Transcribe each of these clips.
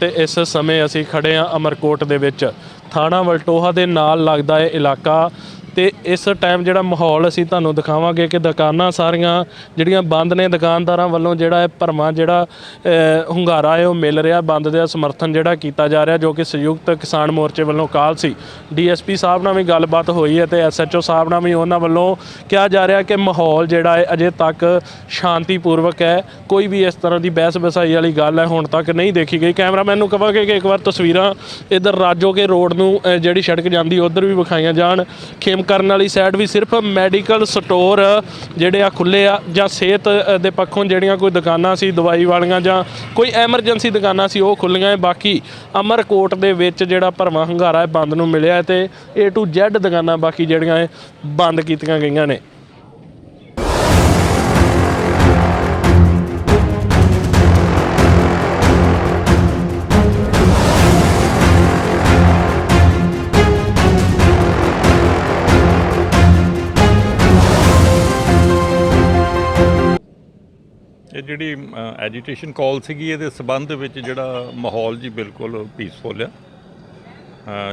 ਤੇ ਇਸ ਸਮੇਂ ਅਸੀਂ ਖੜੇ ਆ ਅਮਰਕੋਟ ਦੇ ਵਿੱਚ। ਥਾਣਾ ਵਲਟੋਹਾ ਦੇ ਨਾਲ ਲੱਗਦਾ ਇਹ ਇਲਾਕਾ ਤੇ ਇਸ ਟਾਈਮ ਜਿਹੜਾ ਮਾਹੌਲ ਅਸੀਂ ਤੁਹਾਨੂੰ ਦਿਖਾਵਾਂਗੇ ਕਿ ਦੁਕਾਨਾਂ ਸਾਰੀਆਂ ਜਿਹੜੀਆਂ ਬੰਦ ਨੇ, ਦੁਕਾਨਦਾਰਾਂ ਵੱਲੋਂ ਜਿਹੜਾ ਹੈ ਭਰਮਾ ਜਿਹੜਾ ਹੁੰਗਾਰਾ ਹੈ ਉਹ ਮਿਲ ਰਿਹਾ, ਬੰਦ ਦਾ ਸਮਰਥਨ ਜਿਹੜਾ ਕੀਤਾ ਜਾ ਰਿਹਾ ਜੋ ਕਿ ਸੰਯੁਕਤ ਕਿਸਾਨ ਮੋਰਚੇ ਵੱਲੋਂ ਕਾਲ ਸੀ। ਡੀਐਸਪੀ ਸਾਹਿਬ ਨਾਲ ਵੀ ਗੱਲਬਾਤ ਹੋਈ ਹੈ ਤੇ ਐਸਐਚਓ ਸਾਹਿਬ ਨਾਲ ਵੀ ਉਹਨਾਂ ਵੱਲੋਂ ਕਿਹਾ ਜਾ ਰਿਹਾ ਕਿ ਮਾਹੌਲ ਜਿਹੜਾ ਹੈ ਅਜੇ ਤੱਕ ਸ਼ਾਂਤੀਪੂਰਵਕ ਹੈ। ਕੋਈ ਵੀ ਇਸ ਤਰ੍ਹਾਂ ਦੀ ਬਹਿਸ ਬਸਾਈ ਵਾਲੀ ਗੱਲ ਹੈ ਹੁਣ ਤੱਕ ਨਹੀਂ ਦੇਖੀ ਗਈ। ਕੈਮਰਾਮੈਨ ਨੂੰ ਕਹਾਂਗੇ ਕਿ ਇੱਕ ਵਾਰ ਤਸਵੀਰਾਂ ਇਧਰ ਰਾਜੋਕੇ ਰੋਡ ਨੂੰ ਜਿਹੜੀ ਸੜਕ ਜਾਂਦੀ, ਉਧਰ ਵੀ ਵਿਖਾਈਆਂ ਜਾਣ। ਖੇਮ ਕਰਨ ਵਾਲੀ ਸਾਈਡ ਵੀ ਸਿਰਫ ਮੈਡੀਕਲ ਸਟੋਰ ਜਿਹੜੇ ਆ ਖੁੱਲੇ ਆ ਜਾਂ ਸਿਹਤ ਦੇ ਪੱਖੋਂ ਜਿਹੜੀਆਂ ਕੋਈ ਦੁਕਾਨਾਂ ਸੀ, ਦਵਾਈ ਵਾਲੀਆਂ ਜਾਂ ਕੋਈ ਐਮਰਜੈਂਸੀ ਦੁਕਾਨਾਂ ਸੀ, ਉਹ ਖੁੱਲੀਆਂ ਹੈ ਬਾਕੀ ਅਮਰਕੋਟ ਦੇ ਵਿੱਚ ਜਿਹੜਾ ਭਰਵਾਂ ਹੰਗਾਰਾ ਹੈ ਬੰਦ ਨੂੰ ਮਿਲਿਆ ਹੈ ਤੇ A to Z ਦੁਕਾਨਾਂ ਬਾਕੀ ਜਿਹੜੀਆਂ ਇਹ ਬੰਦ ਕੀਤੀਆਂ ਗਈਆਂ ਨੇ। ਜਿਹੜੀ ਐਜੀਟੇਸ਼ਨ ਕਾਲ ਸੀਗੀ ਇਹਦੇ ਸਬੰਧ ਵਿੱਚ ਜਿਹੜਾ ਮਾਹੌਲ ਜੀ ਬਿਲਕੁਲ ਪੀਸਫੁਲ ਆ।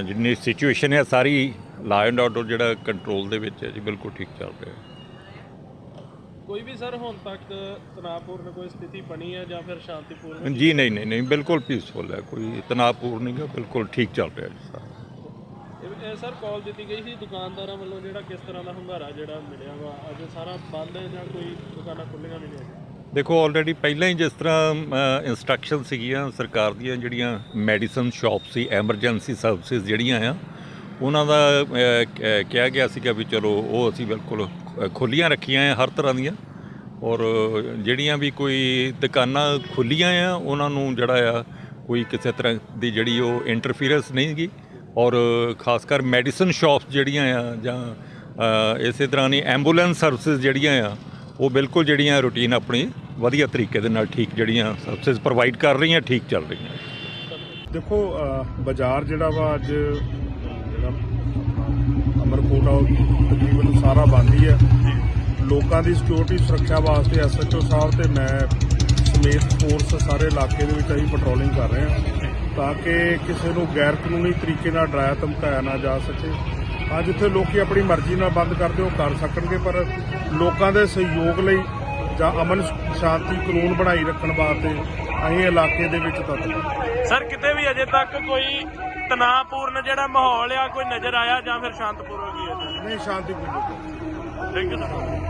ਜਿੰਨੀ ਸਿਚੁਏਸ਼ਨ ਹੈ ਸਾਰੀ ਲਾ ਐਂਡ ਆਰਡਰ ਜਿਹੜਾ ਕੰਟਰੋਲ ਦੇ ਵਿੱਚ ਹੈ ਜੀ ਬਿਲਕੁਲ ਠੀਕ ਚੱਲ ਰਿਹਾ। ਕੋਈ ਵੀ ਸਰ ਹੁਣ ਤੱਕ ਤਣਾਅਪੂਰਨ ਕੋਈ ਸਥਿਤੀ ਬਣੀ ਹੈ ਜਾਂ ਫਿਰ ਸ਼ਾਂਤੀਪੂਰਨ ਜੀ ਨਹੀਂ ਨਹੀਂ ਨਹੀਂ ਬਿਲਕੁਲ ਪੀਸਫੁਲ ਹੈ ਕੋਈ ਤਣਾਅਪੂਰਨ ਨਹੀਂ ਗਾ ਬਿਲਕੁਲ ਠੀਕ ਚੱਲ ਰਿਹਾ ਜੀ ਸਾਰਾ। ਇਹ ਸਰ ਕਾਲ ਦਿੱਤੀ ਗਈ ਸੀ ਦੁਕਾਨਦਾਰਾਂ ਵੱਲੋਂ ਜਿਹੜਾ ਕਿਸ ਤਰ੍ਹਾਂ ਦਾ ਹੁੰਗਾਰਾ ਜਿਹੜਾ ਮਿਲਿਆ ਵਾ ਅੱਜ ਸਾਰਾ ਬੰਦ ਹੈ ਜਾਂ ਕੋਈ ਦੁਕਾਨਾਂ ਖੁੱਲੀਆਂ ਵੀ ਨਹੀਂ ਦੇਖੋ ਆਲਰੇਡੀ ਪਹਿਲਾਂ ਹੀ ਜਿਸ ਤਰ੍ਹਾਂ ਇਨਸਟਰਕਸ਼ਨ ਸੀਗੀਆਂ ਸਰਕਾਰ ਦੀਆਂ ਜਿਹੜੀਆਂ ਮੈਡੀਸਨ ਸ਼ਾਪ ਸੀ ਐਮਰਜੈਂਸੀ ਸਰਵਿਸਿਜ਼ ਜਿਹੜੀਆਂ ਆ ਉਹਨਾਂ ਦਾ ਕ- ਕਿਹਾ ਗਿਆ ਸੀਗਾ ਵੀ ਚਲੋ ਉਹ ਅਸੀਂ ਬਿਲਕੁਲ ਖੁੱਲੀਆਂ ਰੱਖੀਆਂ ਆ ਹਰ ਤਰ੍ਹਾਂ ਦੀਆਂ। ਔਰ ਜਿਹੜੀਆਂ ਵੀ ਕੋਈ ਦੁਕਾਨਾਂ ਖੁੱਲੀਆਂ ਆ ਉਹਨਾਂ ਨੂੰ ਜਿਹੜਾ ਆ ਕੋਈ ਕਿਸੇ ਤਰ੍ਹਾਂ ਦੀ ਜਿਹੜੀ ਉਹ ਇੰਟਰਫੀਰੈਂਸ ਨਹੀਂ ਗਈ ਔਰ ਖਾਸ ਕਰ ਮੈਡੀਸਨ ਸ਼ਾਪਸ ਜਿਹੜੀਆਂ ਆ ਜਾਂ ਅ, ਇਸੇ ਤਰ੍ਹਾਂ ਦੀ ਐਂਬੂਲੈਂਸ ਸਰਵਿਸਿਜ਼ ਜਿਹੜੀਆਂ ਆ ਉਹ ਬਿਲਕੁਲ ਜਿਹੜੀਆਂ ਰੂਟੀਨ ਆਪਣੀ ਵਧੀਆ ਤਰੀਕੇ ਦੇ ਨਾਲ ਠੀਕ ਜਿਹੜੀਆਂ ਸਰਵਿਸਿਜ਼ ਪ੍ਰੋਵਾਈਡ ਕਰ ਰਹੀਆਂ, ਠੀਕ ਚੱਲ ਰਹੀਆਂ। ਦੇਖੋ ਬਾਜ਼ਾਰ ਜਿਹੜਾ ਵਾ ਅੱਜ ਜਿਹੜਾ ਅਮਰਕੋਟ ਆ, ਉਹ ਤਕਰੀਬਨ ਸਾਰਾ ਬੰਦ ਹੀ ਹੈ ਲੋਕਾਂ ਦੀ ਸਿਕਿਉਰਿਟੀ ਸੁਰੱਖਿਆ ਵਾਸਤੇ ਐਸਐਚਓ ਸਾਹਿਬ ਤੇ ਮੈਂ ਸਮੇਤ ਫੋਰਸ ਸਾਰੇ ਇਲਾਕੇ ਦੇ ਵਿੱਚ ਅਸੀਂ ਪੈਟਰੋਲਿੰਗ ਕਰ ਰਹੇ ਹਾਂ, ਤਾਂ ਕਿ ਕਿਸੇ ਨੂੰ ਗੈਰ ਕਾਨੂੰਨੀ ਤਰੀਕੇ ਨਾਲ ਡਰਾਇਆ, ਧਮਕਾਇਆ ਨਾ ਜਾ ਸਕੇ। ਅੱਜ ਜਿੱਥੇ ਲੋਕੀ ਆਪਣੀ ਮਰਜ਼ੀ ਨਾਲ ਬੰਦ ਕਰਦੇ, ਉਹ ਕਰ ਸਕਣਗੇ, ਪਰ ਲੋਕਾਂ ਦੇ ਸਹਿਯੋਗ ਲਈ ਜਾਂ ਅਮਨ ਸ਼ਾਂਤੀ ਕਾਨੂੰਨ ਬਣਾਈ ਰੱਖਣ ਵਾਸਤੇ ਅਸੀਂ ਇਲਾਕੇ ਦੇ ਵਿੱਚ ਤੱਕ ਸਰ ਕਿਤੇ ਵੀ ਅਜੇ ਤੱਕ ਕੋਈ ਤਣਾਅਪੂਰਨ ਜਿਹੜਾ ਮਾਹੌਲ ਆ ਕੋਈ ਨਜ਼ਰ ਆਇਆ ਜਾਂ ਫਿਰ ਸ਼ਾਂਤਪੂਰਨ ਹੀ ਹੈ? ਨਹੀਂ ਸ਼ਾਂਤੀਪੂਰਨ ਥੈਂਕ ਯੂ ਸਰ